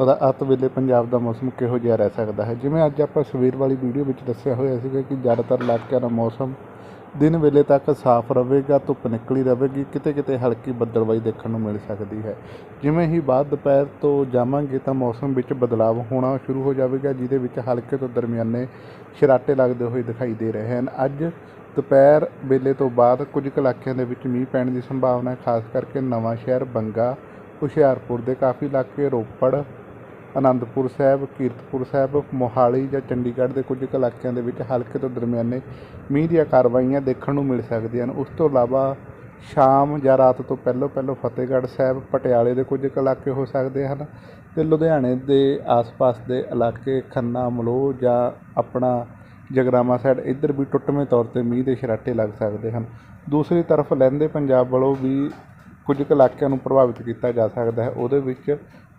ਰਾਤ ਵੇਲੇ ਪੰਜਾਬ ਦਾ ਮੌਸਮ ਕਿਹੋ ਜਿਹਾ ਰਹਿ ਸਕਦਾ ਹੈ? ਜਿਵੇਂ ਅੱਜ ਆਪਾਂ ਸਵੇਰ ਵਾਲੀ ਵੀਡੀਓ ਵਿੱਚ ਦੱਸਿਆ ਹੋਇਆ ਸੀਗਾ ਕਿ ਜ਼ਿਆਦਾਤਰ ਇਲਾਕਿਆਂ ਦਾ ਮੌਸਮ ਦਿਨ ਵੇਲੇ ਤੱਕ ਸਾਫ਼ ਰਹੇਗਾ, ਧੁੱਪ ਨਿਕਲੀ ਰਹੇਗੀ ਕਿਤੇ ਕਿਤੇ ਹਲਕੀ ਬੱਦਲਵਾਈ ਦੇਖਣ ਨੂੰ ਮਿਲ ਸਕਦੀ ਹੈ। ਜਿਵੇਂ ਹੀ ਬਾਅਦ ਦੁਪਹਿਰ ਤੋਂ ਜਾਵਾਂਗੇ ਤਾਂ ਮੌਸਮ ਵਿੱਚ ਬਦਲਾਵ ਹੋਣਾ ਸ਼ੁਰੂ ਹੋ ਜਾਵੇਗਾ, ਜਿਹਦੇ ਵਿੱਚ ਹਲਕੇ ਤੋਂ ਦਰਮਿਆਨੇ ਸ਼ਰਾਟੇ ਲੱਗਦੇ ਹੋਏ ਦਿਖਾਈ ਦੇ ਰਹੇ ਹਨ। ਅੱਜ ਦੁਪਹਿਰ ਵੇਲੇ ਤੋਂ ਬਾਅਦ ਕੁਝ ਕੁ ਇਲਾਕਿਆਂ ਦੇ ਵਿੱਚ ਮੀਂਹ ਪੈਣ ਦੀ ਸੰਭਾਵਨਾ ਹੈ, ਖਾਸ ਕਰਕੇ ਨਵਾਂ ਸ਼ਹਿਰ ਬੰਗਾ, ਹੁਸ਼ਿਆਰਪੁਰ ਦੇ ਕਾਫੀ ਇਲਾਕੇ, ਰੋਪੜ ਅਨੰਦਪੁਰ ਸਾਹਿਬ, ਕੀਰਤਪੁਰ ਸਾਹਿਬ, ਮੋਹਾਲੀ ਜਾਂ ਚੰਡੀਗੜ੍ਹ ਦੇ ਕੁਝ ਕੁ ਇਲਾਕਿਆਂ ਦੇ ਵਿੱਚ ਹਲਕੇ ਤੋਂ ਦਰਮਿਆਨੇ ਮੀਂਹ ਦੀਆਂ ਕਾਰਵਾਈਆਂ ਦੇਖਣ ਨੂੰ ਮਿਲ ਸਕਦੀਆਂ ਹਨ। ਉਸ ਤੋਂ ਇਲਾਵਾ ਸ਼ਾਮ ਜਾਂ ਰਾਤ ਤੋਂ ਪਹਿਲਾਂ ਪਹਿਲਾਂ ਫਤਿਹਗੜ੍ਹ ਸਾਹਿਬ, ਪਟਿਆਲੇ ਦੇ ਕੁਝ ਕੁ ਇਲਾਕੇ ਹੋ ਸਕਦੇ ਹਨ ਅਤੇ ਲੁਧਿਆਣੇ ਦੇ ਆਸ-ਪਾਸ ਦੇ ਇਲਾਕੇ ਖੰਨਾ, ਮਲੋਹ ਜਾਂ ਆਪਣਾ ਜਗਰਾਮਾ ਸਾਈਡ ਇੱਧਰ ਵੀ ਟੁੱਟਵੇਂ ਤੌਰ 'ਤੇ ਮੀਂਹ ਦੇ ਛਰਾਟੇ ਲੱਗ ਸਕਦੇ ਹਨ। ਦੂਸਰੀ ਤਰਫ ਲਹਿੰਦੇ ਪੰਜਾਬ ਵੱਲੋਂ ਵੀ ਕੁਝ ਕੁ ਇਲਾਕਿਆਂ ਨੂੰ ਪ੍ਰਭਾਵਿਤ ਕੀਤਾ ਜਾ ਸਕਦਾ ਹੈ। ਉਹਦੇ ਵਿੱਚ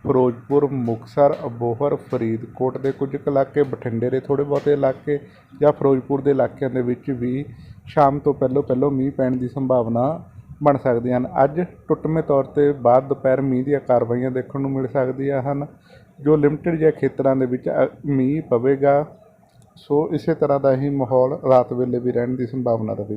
ਫਿਰੋਜ਼ਪੁਰ, ਮੁਕਤਸਰ, ਅਬੋਹਰ, ਫਰੀਦਕੋਟ ਦੇ ਕੁਝ ਕੁ ਇਲਾਕੇ, ਬਠਿੰਡੇ ਦੇ ਥੋੜ੍ਹੇ ਬਹੁਤੇ ਇਲਾਕੇ ਜਾਂ ਫਿਰੋਜ਼ਪੁਰ ਦੇ ਇਲਾਕਿਆਂ ਦੇ ਵਿੱਚ ਵੀ ਸ਼ਾਮ ਤੋਂ ਪਹਿਲਾਂ ਪਹਿਲਾਂ ਮੀਂਹ ਪੈਣ ਦੀ ਸੰਭਾਵਨਾ ਬਣ ਸਕਦੀਆਂ ਹਨ। ਅੱਜ ਟੁੱਟਵੇਂ ਤੌਰ 'ਤੇ ਬਾਅਦ ਦੁਪਹਿਰ ਮੀਂਹ ਦੀਆਂ ਕਾਰਵਾਈਆਂ ਦੇਖਣ ਨੂੰ ਮਿਲ ਸਕਦੀਆਂ ਹਨ, ਜੋ ਲਿਮਟਿਡ ਜਿਹੇ ਖੇਤਰਾਂ ਦੇ ਵਿੱਚ, ਅ- ਮੀਂਹ ਪਵੇਗਾ। ਸੋ ਇਸੇ ਤਰ੍ਹਾਂ ਦਾ ਹੀ ਮਾਹੌਲ ਰਾਤ ਵੇਲੇ ਵੀ ਰਹਿਣ ਦੀ ਸੰਭਾਵਨਾ ਰਹੇਗੀ।